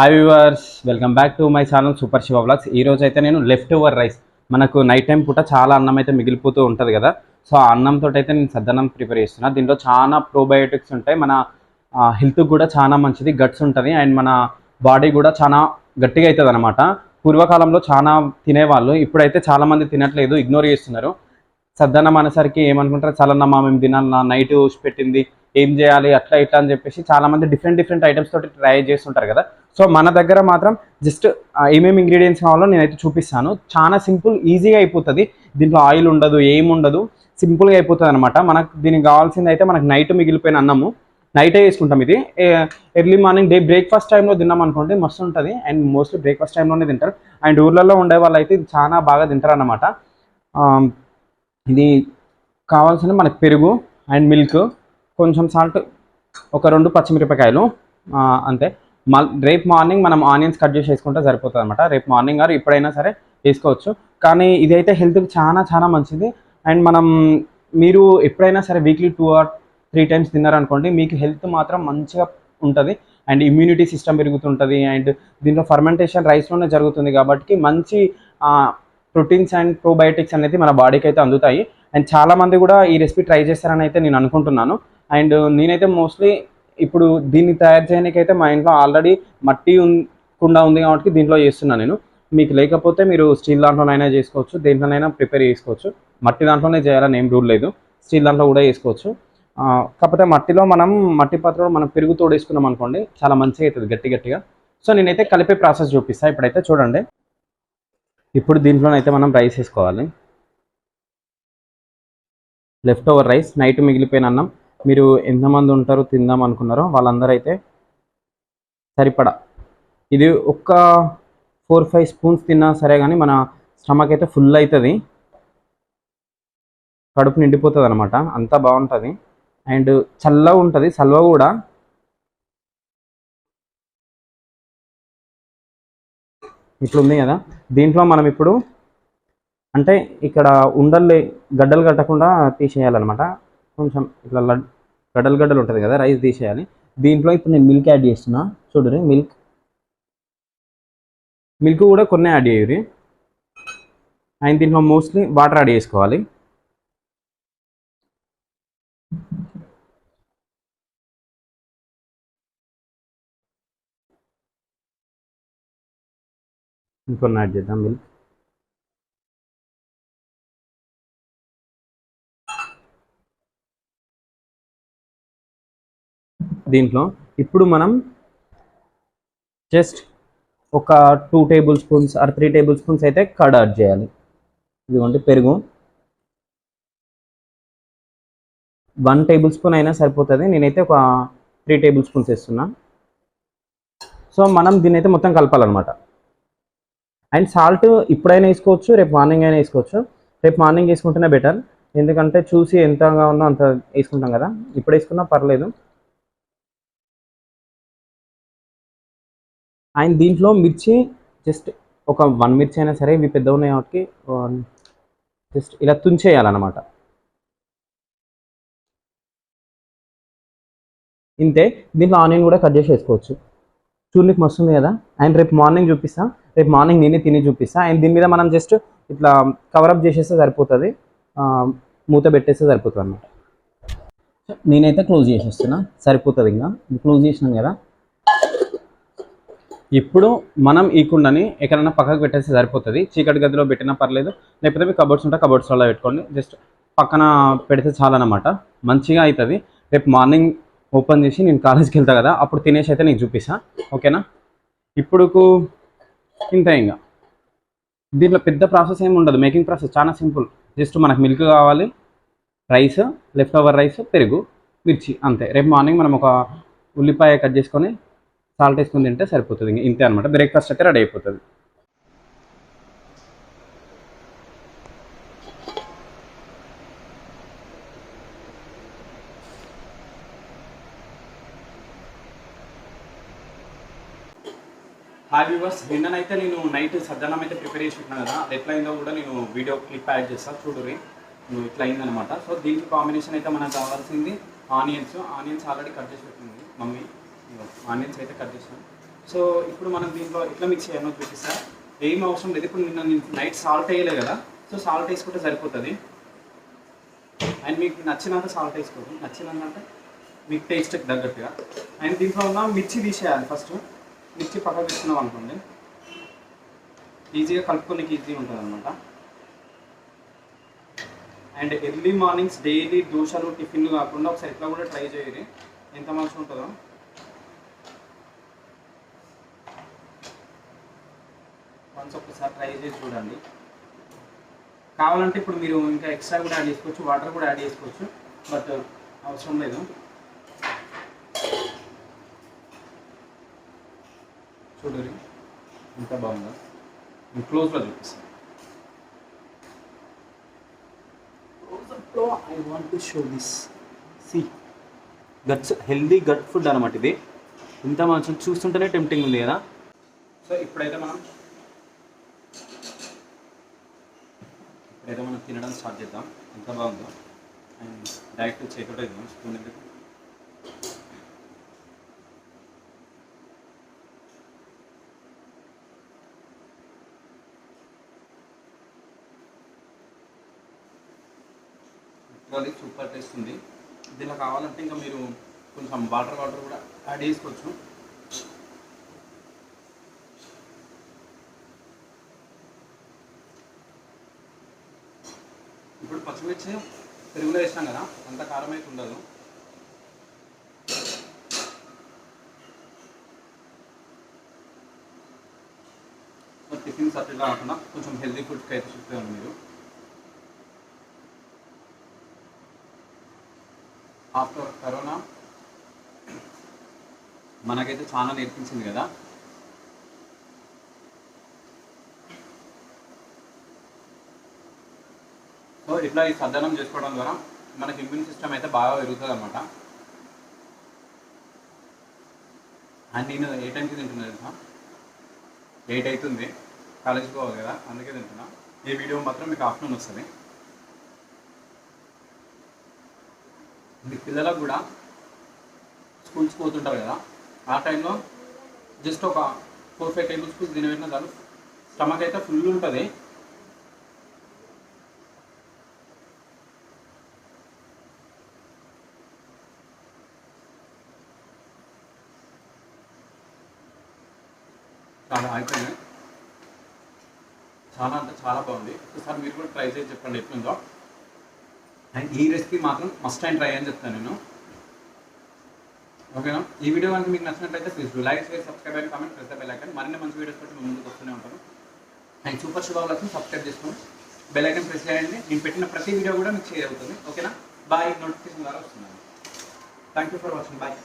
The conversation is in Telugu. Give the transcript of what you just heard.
Hi viewers welcome back to my channel super Shiva blogs ఈ రోజు అయితే నేను లెఫ్ట్ ఓవర్ రైస్ మనకు నైట్ టైం పూట చాలా అన్నం అయితే మిగిలిపోతూ ఉంటుంది కదా. సో ఆ అన్నంతో అయితే నేను సద్దన్నం ప్రిపేర్ చేస్తున్నా. దీంట్లో చాలా ప్రోబయోటిక్స్ ఉంటాయి. మన హెల్త్కి కూడా చాలా మంచిది గట్స్ ఉంటుంది. అండ్ మన బాడీ కూడా చాలా గట్టిగా అవుతుంది అనమాట పూర్వకాలంలో చాలా తినేవాళ్ళు ఇప్పుడైతే చాలామంది తినట్లేదు ఇగ్నోర్ చేస్తున్నారు. సద్దన్నం అనేసరికి ఏమనుకుంటారు? చల్లన్నమ్మా మేము తినాలన్నా నైట్ పెట్టింది ఏం చేయాలి అట్లా ఇట్లా అని చెప్పేసి చాలామంది డిఫరెంట్ డిఫరెంట్ ఐటమ్స్ తోటి ట్రై చేస్తుంటారు కదా. సో మన దగ్గర మాత్రం జస్ట్ ఏమేమి ఇంగ్రీడియంట్స్ కావాలో నేనైతే చూపిస్తాను. చాలా సింపుల్ ఈజీగా అయిపోతుంది. దీంట్లో ఆయిల్ ఉండదు ఏముండదు సింపుల్గా అయిపోతుంది అనమాట మనకు దీనికి కావాల్సింది అయితే మనకు నైట్ మిగిలిపోయిన అన్నము. నైటే వేసుకుంటాం ఇది. ఎర్లీ మార్నింగ్ డే బ్రేక్ఫాస్ట్ టైంలో తిన్నాం అనుకోండి మస్తు ఉంటుంది. అండ్ మోస్ట్లీ బ్రేక్ఫాస్ట్ టైంలోనే తింటారు. అండ్ ఊర్లలో ఉండే వాళ్ళు అయితే ఇది చాలా బాగా తింటారు అనమాట ఇది కావాల్సిన మనకు పెరుగు అండ్ మిల్క్ కొంచెం సాల్ట్ ఒక రెండు పచ్చిమిరపకాయలు అంతే. రేపు మార్నింగ్ మనం ఆనియన్స్ కట్ చేసి వేసుకుంటే సరిపోతుంది అనమాట రేపు మార్నింగ్ గారు ఎప్పుడైనా సరే వేసుకోవచ్చు. కానీ ఇదైతే హెల్త్కి చాలా చాలా మంచిది. అండ్ మనం మీరు ఎప్పుడైనా సరే weekly two or three times తిన్నారనుకోండి మీకు హెల్త్ మాత్రం మంచిగా ఉంటుంది. అండ్ ఇమ్యూనిటీ సిస్టమ్ పెరుగుతుంటుంది. అండ్ దీంట్లో ఫర్మెంటేషన్ రైస్లోనే జరుగుతుంది కాబట్టి మంచి ప్రోటీన్స్ అండ్ ప్రోబయోటిక్స్ అనేది మన బాడీకి అయితే అందుతాయి. అండ్ చాలా మంది కూడా ఈ రెసిపీ ట్రై చేస్తారని అయితే నేను అనుకుంటున్నాను. అండ్ నేనైతే మోస్ట్లీ ఇప్పుడు దీన్ని తయారు చేయడానికైతే మా ఇంట్లో ఆల్రెడీ మట్టి కుండా కుండ ఉంది కాబట్టి దీంట్లో చేస్తున్నాను నేను. మీకు లేకపోతే మీరు స్టీల్ దాంట్లోనైనా చేసుకోవచ్చు దేంట్లోనైనా ప్రిపేర్ చేసుకోవచ్చు. మట్టి దాంట్లోనే చేయాలని ఏం రూల్ లేదు. స్టీల్ దాంట్లో కూడా చేసుకోవచ్చు. కాకపోతే మట్టిలో మనం మట్టి పాత్రలో మనం పెరుగు తోడేసుకున్నాం అనుకోండి చాలా మంచిగా అవుతుంది గట్టి గట్టిగా. సో నేనైతే కలిపే ప్రాసెస్ చూపిస్తాను ఇప్పుడైతే చూడండి. ఇప్పుడు దీంట్లోనైతే మనం రైస్ వేసుకోవాలి. లెఫ్ట్ ఓవర్ రైస్ నైట్ మిగిలిపోయిన అన్నం. మీరు ఎంతమంది ఉంటారో తిందాం అనుకున్నారో వాళ్ళందరూ అయితే సరిపడా. ఇది ఒక్క ఫోర్ ఫైవ్ స్పూన్స్ తిన్నా సరే కానీ మన స్టమక్ అయితే ఫుల్ అవుతుంది కడుపు నిండిపోతుంది అనమాట అంతా బాగుంటుంది. అండ్ చల్లగా ఉంటుంది. సల్వ కూడా. ఇప్పుడు ఉంది కదా. దీంట్లో మనం ఇప్పుడు అంటే ఇక్కడ ఉండలు గడ్డలు కట్టకుండా తీసేయాలన్నమాట. కొంచెం ఇట్లా లడ్ గడ్డలు గడ్డలు ఉంటుంది కదా రైస్ తీసేయాలి. దీంట్లో ఇప్పుడు నేను మిల్క్ యాడ్ చేస్తున్నా. చూడరి మిల్క్. మిల్క్ కూడా కొన్ని యాడ్ చేయరు అండ్ దీంట్లో మోస్ట్లీ వాటర్ యాడ్ చేసుకోవాలి. ఇంకొన్ని యాడ్ చేద్దాం మిల్క్. దీంట్లో. ఇప్పుడు మనం జస్ట్ ఒక two table spoons or three table spoons అయితే కర్డ్ యాడ్ చేయాలి. ఇదిగోండి పెరుగు. వన్ టేబుల్ స్పూన్ అయినా సరిపోతుంది. నేనైతే ఒక త్రీ టేబుల్ స్పూన్స్ వేస్తున్నా. సో మనం దీన్ని అయితే మొత్తం కలపాలన్నమాట. అండ్ సాల్ట్ ఇప్పుడైనా వేసుకోవచ్చు రేపు మార్నింగ్ అయినా వేసుకోవచ్చు. రేపు మార్నింగ్ వేసుకుంటేనే బెటర్. ఎందుకంటే చూసి ఎంతగా ఉన్నా అంత వేసుకుంటాం కదా. ఇప్పుడు వేసుకున్నా పర్లేదు. అండ్ దీంట్లో మిర్చి జస్ట్ ఒక వన్ మిర్చి అయినా సరే ఇవి పెద్ద ఉన్నాయి కాబట్టి జస్ట్ ఇలా తుంచేయాలన్నమాట. ఇంతే దీంట్లో ఆనియన్ కూడా కట్ చేసి వేసుకోవచ్చు. చూడనికి మస్తు కదా? అండ్ రేపు మార్నింగ్ చూపిస్తా. రేపు మార్నింగ్ నేనే తిని చూపిస్తా. అండ్ దీని మీద మనం జస్ట్ ఇట్లా కవరప్ చేసేస్తే సరిపోతుంది. మూత పెట్టేస్తే సరిపోతుంది అనమాట నేనైతే క్లోజ్ చేసేస్తున్నా. సరిపోతుంది ఇంకా. క్లోజ్ చేసినాం కదా? ఇప్పుడు మనం ఈ కుండని ఎక్కడైనా పక్కకు పెట్టేస్తే సరిపోతుంది. చీకటి గదిలో పెట్టినా పర్లేదు. లేకపోతే మీకు కబోర్డ్స్ ఉంటే కబోర్డ్స్లో పెట్టుకోండి. జస్ట్ పక్కన పెడితే చాలన్నమాట. మంచిగా అవుతుంది రేపు మార్నింగ్ ఓపెన్ చేసి నేను కాలేజ్కి వెళ్తా కదా అప్పుడు తినేసి అయితే నీకు చూపిస్తా. ఓకేనా? ఇప్పుడుకు ఇంతే ఇంకా. దీంట్లో పెద్ద ప్రాసెస్ ఏమి ఉండదు. మేకింగ్ ప్రాసెస్ చాలా సింపుల్. జస్ట్ మనకు మిల్క్ కావాలి రైస్ లెఫ్ట్ ఓవర్ రైస్ పెరుగు మిర్చి అంతే. రేపు మార్నింగ్ మనం ఒక ఉల్లిపాయ కట్ చేసుకొని సాల్ట్ వేసుకుని తింటే సరిపోతుంది. ఇంతే అనమాట బ్రేక్ఫాస్ట్ అయితే రెడీ అయిపోతుంది. హాయ్ వ్యూవర్స్ నిన్ననైతే నేను నైట్ సజ్జనం అయితే ప్రిపేర్ చేసి కదా అది ఎట్లా అయిందో కూడా నేను వీడియో క్లిప్ యాడ్ చేస్తాను చూడురి నువ్వు ఇట్లా అయిందనమాట సో దీనికి కాంబినేషన్ అయితే మనకు కావాల్సింది ఆనియన్స్. ఆనియన్స్ ఆల్రెడీ కట్ చేసి పెట్టింది మమ్మీ. ఆనియన్స్ అయితే కట్ చేసాను సో ఇప్పుడు మనం దీంట్లో ఎట్లా మిక్స్ చేయాలో. చూపిస్తా ఏం అవసరం లేదు. ఇప్పుడు నిన్న నేను నైట్ సాల్ట్ వేయలే కదా. సో సాల్ట్ వేసుకుంటే సరిపోతుంది. అండ్ మీకు నచ్చినంత సాల్ట్ వేసుకోండి. నచ్చినంత అంటే మీకు టేస్ట్కి తగ్గట్టుగా. అండ్ దీంట్లో ఉన్న మిర్చి తీసేయాలి ఫస్ట్ మిర్చి పక్కకు తీసుకున్నాం అనుకోండి. ఈజీగా కలుపుకోనికి ఈజీ ఉంటుంది అనమాట అండ్ ఎర్లీ మార్నింగ్స్ డైలీ దోశలు టిఫిన్లు కాకుండా ఒకసారి ఇట్లా కూడా ట్రై చేయండి. ఎంత మంచిగా ఉంటుందో. వన్స్ ఒకసారి ట్రై చేసి చూడండి. కావాలంటే ఇప్పుడు మీరు ఇంకా ఎక్స్ట్రా కూడా యాడ్ చేసుకోవచ్చు వాటర్ కూడా యాడ్ చేసుకోవచ్చు బట్ అవసరం లేదు. చూడరి ఎంత బాగుందో. నేను క్లోజ్లో చూపిస్తాను. I want to show this see guts healthy gut food అనమాట ఇది. ఇంత మంచి చూస్తుంటేనే టెంప్టింగ్ ఉంది కదా. సో ఇప్పుడైతే మనం అయితే మనం తినడం స్టార్ట్ చేద్దాం. ఎంత బాగుందో. అండ్ డైరెక్ట్ చేతితో ఇద్దాం స్పూన్ ఎందుకు? లిటరలీ సూపర్ టేస్ట్ ఉంది. దీనిలో కావాలంటే ఇంకా మీరు కొంచెం వాటర్ వాటర్ కూడా యాడ్ చేసుకోవచ్చు. ఇప్పుడు పచ్చిమిర్చి పెరుగులో వేసినాం కదా అంత కారం అయితే ఉండదు. టిఫిన్స్ టిఫిన్ కాకుండా కొంచెం హెల్దీ ఫుడ్కి అయితే చూస్తే మీరు. ఆఫ్టర్ కరోనా మనకైతే చాలా నేర్పించింది కదా. సో ఇట్లా ఈ సర్దనం చేసుకోవడం ద్వారా మనకి ఇమ్యూన్ సిస్టమ్ అయితే బాగా పెరుగుతుంది అనమాట అండ్ నేను ఏ టైంకి తింటున్నా తెలుసా? ఎయిట్ అవుతుంది కాలేజ్కి పోవాలి కదా అందుకే తింటున్నా. ఈ వీడియో మాత్రం మీకు ఆఫ్టర్నూన్ వస్తుంది. మీ పిల్లలకు కూడా స్కూల్స్ పోతుంటారు కదా ఆ టైంలో జస్ట్ ఒక ఫోర్ ఫైవ్ టేబుల్ స్పూన్స్ తినబెట్టిన చాలు. స్టమక్ అయితే ఫుల్ ఉంటుంది. చాలా అయిపోయింది చాలా అంటే చాలా బాగుంది. ఒకసారి మీరు కూడా ట్రై చేసి చెప్పండి ఎట్లుందో అండ్ ఈ రెసిపీ మాత్రం మస్ట్ అండ్ ట్రై అని చెప్తాను నేను. ఓకేనా? ఈ వీడియో కనుక మీకు నచ్చినట్లయితే please do like share subscribe and comment press bell icon మరిన్ని మంచి వీడియోస్ పెట్టి మేము ముందుకు వస్తూనే ఉంటాను. అండ్ సూపర్ శుభాలకు సబ్స్క్రైబ్ చేసుకోండి. బెల్ ఐకన్ ప్రెస్ చేయండి. నేను పెట్టిన ప్రతి వీడియో కూడా మీకు షేర్ అవుతుంది. ఓకేనా? బాయ్ నోటిఫికేషన్ ద్వారా వస్తున్నాను. Thank you for watching bye